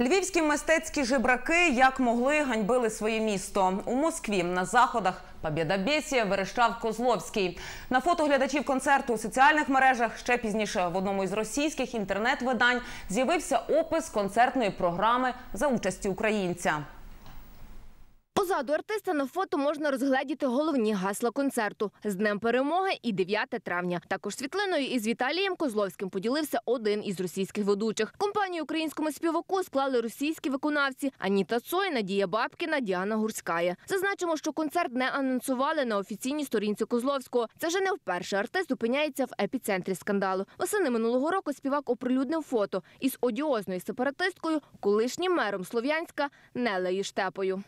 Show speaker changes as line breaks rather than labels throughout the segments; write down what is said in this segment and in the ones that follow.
Львівські мистецькі жебраки як могли ганьбили своє місто. У Москві на заходах Побєдобєсія верещав Козловський. На фото глядачів концерту у соціальних мережах ще пізніше в одному із російських інтернет-видань з'явився опис концертної програми за участі українця.
Позаду артиста на фото можна розгледіти головні гасла концерту з Днем перемоги і 9 травня. Також світлиною із Віталієм Козловським поділився один із російських ведучих. Компанію українському співаку склали російські виконавці Аніта Цой, Надія Бабкіна, Діана Гурськая. Зазначимо, що концерт не анонсували на офіційній сторінці Козловського. Це вже не вперше артист опиняється в епіцентрі скандалу. Восени минулого року співак оприлюднив фото із одіозною сепаратисткою, колишнім мером Слов'янська Нелею Штепою.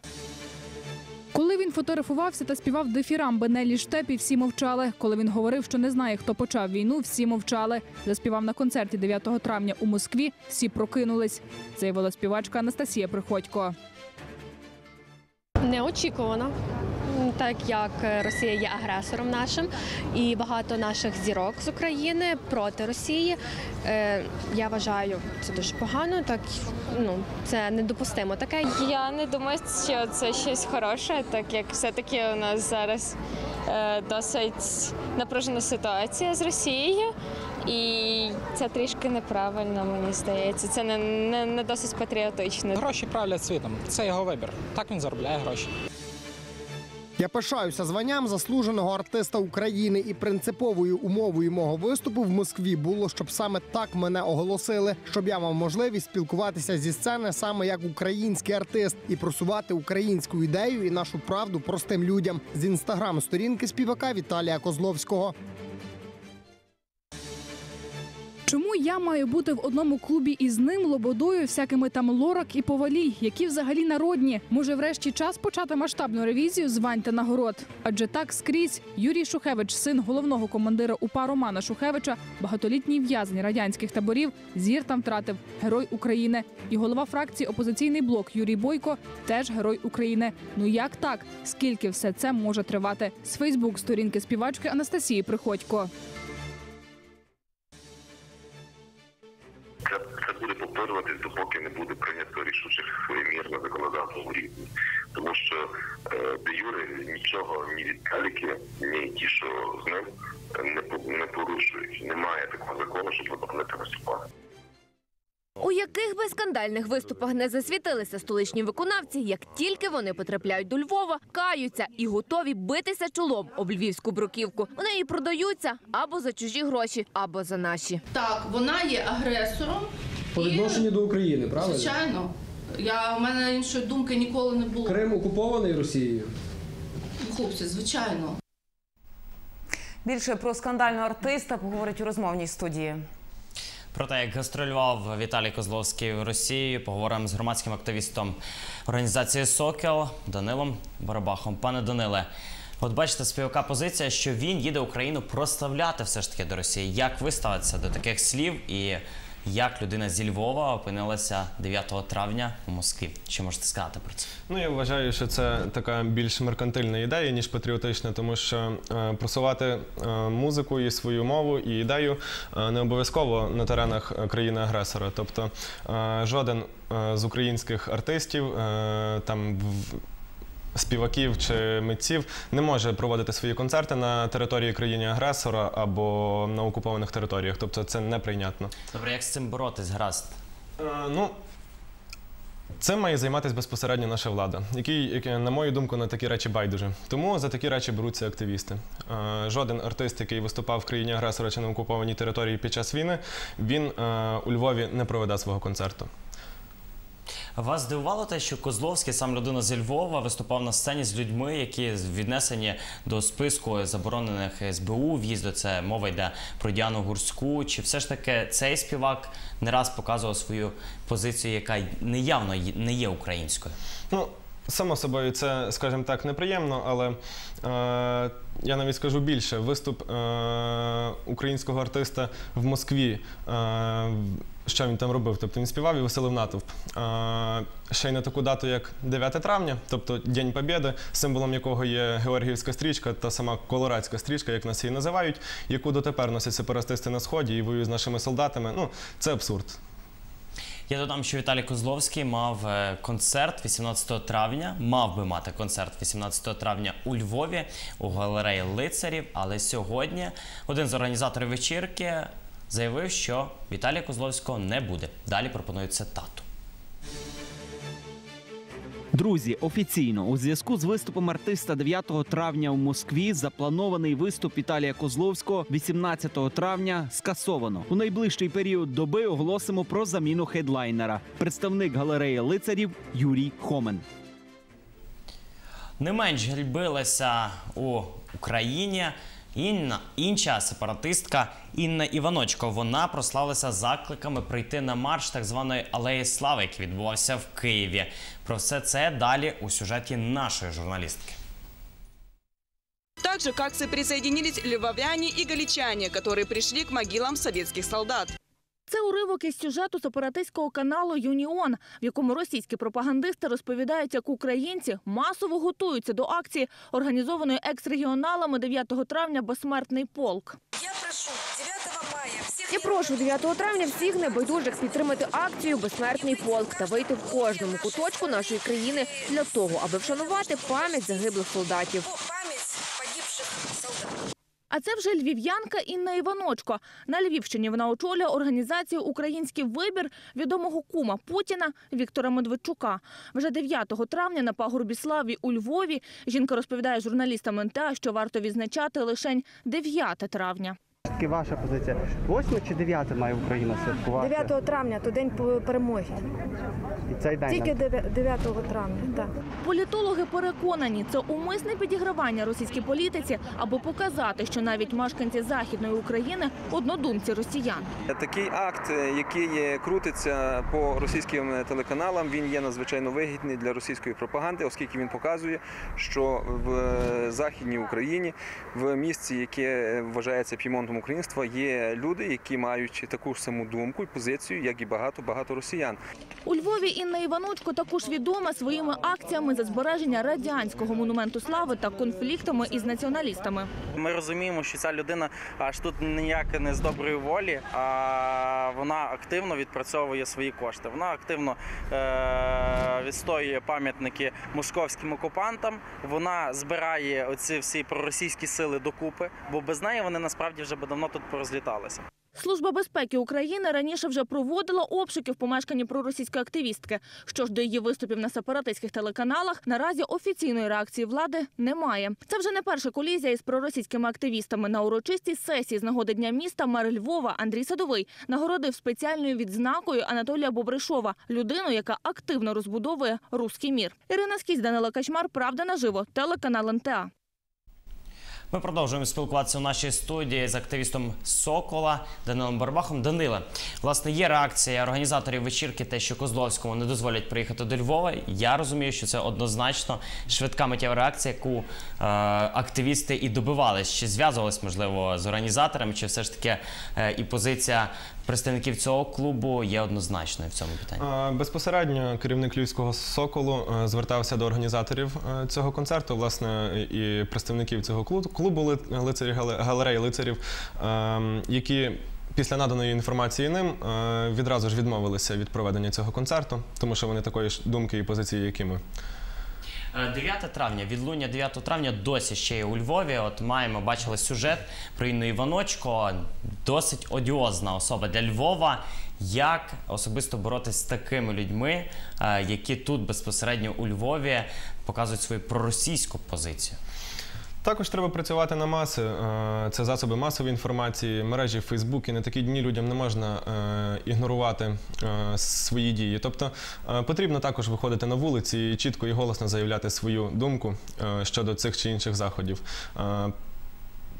Коли він фотографувався та співав дифірамби Нелі Штепі, всі мовчали. Коли він говорив, що не знає, хто почав війну, всі мовчали. Заспівав на концерті 9 травня у Москві. Всі прокинулись. Заявила співачка Анастасія Приходько.
Неочікувано, так як е, Росія є агресором нашим, і багато наших зірок з України проти Росії. Е, Я вважаю, це дуже погано. Так ну це недопустимо таке.
Я не думаю, що це щось хороше, так як все-таки у нас зараз е, досить напружена ситуація з Росією, і це трішки неправильно, мені здається. Це не, не, не досить патріотично.
Гроші правлять світом. Це його вибір. Так він заробляє гроші.
Я пишаюся званням заслуженого артиста України і принциповою умовою мого виступу в Москві було, щоб саме так мене оголосили, щоб я мав можливість спілкуватися зі сцени саме як український артист і просувати українську ідею і нашу правду простим людям з інстаграм-сторінки співака Віталія Козловського.
Чому я маю бути в одному клубі із ним, лободою, всякими там лорак і повалій, які взагалі народні? Може, врешті час почати масштабну ревізію звань та нагород? Адже так скрізь Юрій Шухевич, син головного командира УПА Романа Шухевича, багатолітній в'язень радянських таборів, зір там втратив герой України. І голова фракції опозиційний блок Юрій Бойко теж герой України. Ну як так? Скільки все це може тривати? З Фейсбук сторінки співачки Анастасії Приходько.
Буде повторюватись, допоки не буде прийнято рішучих мір на законодавчому рівні. Тому що е, де юри нічого ні відкаліки, ні ті, що з ним не, не порушують. Немає такого закону, щоб заборонити виступати.
У яких би скандальних виступах не засвітилися столичні виконавці, як тільки вони потрапляють до Львова, каються і готові битися чолом об львівську бруківку. Вони і продаються або за чужі гроші, або за наші.
Так, вона є агресором.
По
і,
відношенню до України, правильно?
Звичайно. Я, у мене іншої думки ніколи не було.
Крим окупований Росією.
Хлопці, звичайно.
Більше про скандального артиста поговорить у розмовній студії.
Про те, як гастролював Віталій Козловський в Росії, поговоримо з громадським активістом організації Сокіл Данилом Барабахом. Пане Даниле, от бачите, співака позиція, що він їде Україну прославляти все ж таки до Росії. Як ви ставитеся до таких слів і як людина зі Львова опинилася 9 травня у Москві? Що можете сказати про це?
Ну, я вважаю, що це така більш меркантильна ідея, ніж патріотична, тому що е, просувати е, музику і свою мову і ідею е, не обов'язково на теренах е, країни-агресора. Тобто е, жоден е, з українських артистів там в- співаків чи митців не може проводити свої концерти на території країни-агресора або на окупованих територіях. Тобто це неприйнятно.
Добре, як з цим боротись, гаразд?
Е, ну, Цим має займатися безпосередньо наша влада, який, на мою думку, на такі речі байдуже. Тому за такі речі беруться активісти. Е, жоден артист, який виступав в країні агресора чи на окупованій території під час війни, він е, у Львові не проведе свого концерту.
Вас здивувало те, що Козловський, сам людина зі Львова, виступав на сцені з людьми, які віднесені до списку заборонених СБУ в'їзду. Це мова йде про Діану Гурську. Чи все ж таки цей співак не раз показував свою позицію, яка неявно не є українською?
Ну, само собою, це, скажімо так, неприємно, але е, я навіть скажу більше. Виступ е, українського артиста в Москві. Е, що він там робив? Тобто він співав і веселив натовп. Е, ще й на таку дату, як 9 травня, тобто День Побєди, символом якого є Георгіївська стрічка та сама колорадська стрічка, як нас її називають, яку дотепер носять сепаратисти на сході і воюють з нашими солдатами. Ну, це абсурд.
Я додам, що Віталій Козловський мав е, концерт 18 травня, мав би мати концерт 18 травня у Львові у галереї лицарів. Але сьогодні один з організаторів вечірки заявив, що Віталія Козловського не буде. Далі пропонують цитату.
Друзі, офіційно у зв'язку з виступом артиста 9 травня у Москві запланований виступ Віталія Козловського 18 травня скасовано. У найближчий період доби оголосимо про заміну хедлайнера. Представник галереї лицарів Юрій Хомен.
Не менш грібилася у Україні інна, інша сепаратистка Інна Іваночко. Вона прославилася закликами прийти на марш так званої алеї слави, який відбувався в Києві. Про все це далі у сюжеті нашої журналістки.
Так же, как и присоединились львовяне и галичане, которые пришли к могилам советских солдат.
Це уривок із сюжету сепаратистського каналу Юніон, в якому російські пропагандисти розповідають, як українці масово готуються до акції, організованої екс-регіоналами 9 травня «Безсмертний полк». Я прошу 9 травня всіх небайдужих підтримати акцію «Безсмертний полк» та вийти в кожному куточку нашої країни для того, аби вшанувати пам'ять загиблих солдатів. А це вже львів'янка Інна Іваночко. На Львівщині вона очолює організацію «Український вибір» відомого кума Путіна Віктора Медведчука. Вже 9 травня на пагорбі Славі у Львові жінка розповідає журналістам НТА, що варто відзначати лише 9 травня.
Ваша позиція. 8 чи 9 має Україна святкувати?
9 травня, то день перемоги.
І цей день
Тільки
нам-
9 травня, так.
Політологи переконані, це умисне підігравання російській політиці, аби показати, що навіть мешканці Західної України – однодумці росіян.
Такий акт, який крутиться по російським телеканалам, він є надзвичайно вигідний для російської пропаганди, оскільки він показує, що в західній Україні, в місці, яке вважається пімонтом українства, є люди, які мають таку ж саму думку і позицію, як і багато багато росіян.
У Львові Інна Іваночко також відома своїми акціями за збереження радянського монументу слави та конфліктами із націоналістами.
Ми розуміємо, що ця людина аж тут ніяк не з доброї волі, а вона активно відпрацьовує свої кошти. Вона активно е- відстоює пам'ятники московським окупантам. Вона збирає оці всі проросійські сили докупи, бо без неї вони насправді вже би давно тут порозліталися.
Служба безпеки України раніше вже проводила обшуки в помешканні проросійської активістки. Що ж до її виступів на сепаратистських телеканалах, наразі офіційної реакції влади немає. Це вже не перша колізія із проросійськими активістами. На урочистій сесії з нагоди дня міста мер Львова Андрій Садовий нагородив спеціальною відзнакою Анатолія Бобришова, людину, яка активно розбудовує руський мір. Ірина Скізь, Данила Качмар, Правда наживо, телеканал НТА.
Ми продовжуємо спілкуватися у нашій студії з активістом Сокола Данилом Барбахом. Даниле, власне, є реакція організаторів вечірки, те, що Козловському не дозволять приїхати до Львова. Я розумію, що це однозначно швидка миттєва реакція, яку е, активісти і добивались. Чи зв'язувались, можливо, з організаторами, чи все ж таки е, і позиція представників цього клубу є однозначною в цьому питанні?
Безпосередньо керівник Львівського соколу е, звертався до організаторів е, цього концерту, власне, і представників цього клубу, клубу ли- лицарів галереї лицарів, е, які. Після наданої інформації ним е, відразу ж відмовилися від проведення цього концерту, тому що вони такої ж думки і позиції, як і ми.
Е, 9 травня, відлуння 9 травня досі ще є у Львові. От маємо, бачили сюжет про Інну Іваночко, досить одіозна особа для Львова. Як особисто боротися з такими людьми, е, які тут безпосередньо у Львові показують свою проросійську позицію?
Також треба працювати на маси. Е, Це засоби масової інформації, мережі Фейсбук. І на такі дні людям не можна е, ігнорувати е, свої дії. Тобто потрібно також виходити на вулиці і чітко і голосно заявляти свою думку щодо цих чи інших заходів.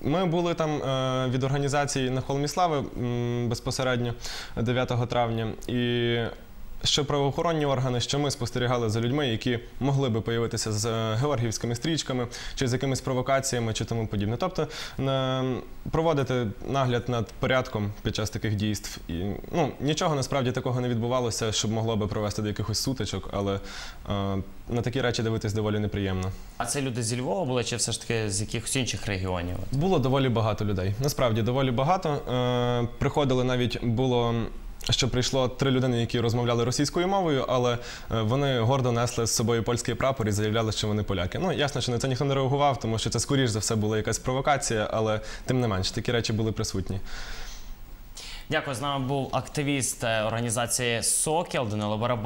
Ми були там від організації на холмі слави безпосередньо 9 травня. І що правоохоронні органи, що ми спостерігали за людьми, які могли би появитися з е, георгіївськими стрічками чи з якимись провокаціями чи тому подібне. Тобто на, проводити нагляд над порядком під час таких дійств. І ну, нічого насправді такого не відбувалося, щоб могло би привести до якихось сутичок, але е, на такі речі дивитись доволі неприємно.
А це люди зі Львова були чи все ж таки з якихось інших регіонів?
Було доволі багато людей. Насправді доволі багато. Е, приходили навіть було що прийшло три людини, які розмовляли російською мовою, але е, вони гордо несли з собою польський прапор і заявляли, що вони поляки. Ну ясно, що на це ніхто не реагував, тому що це скоріш за все була якась провокація, але тим не менш такі речі були присутні.
Дякую. З нами був активіст е, організації Сокіл Данило Барабах.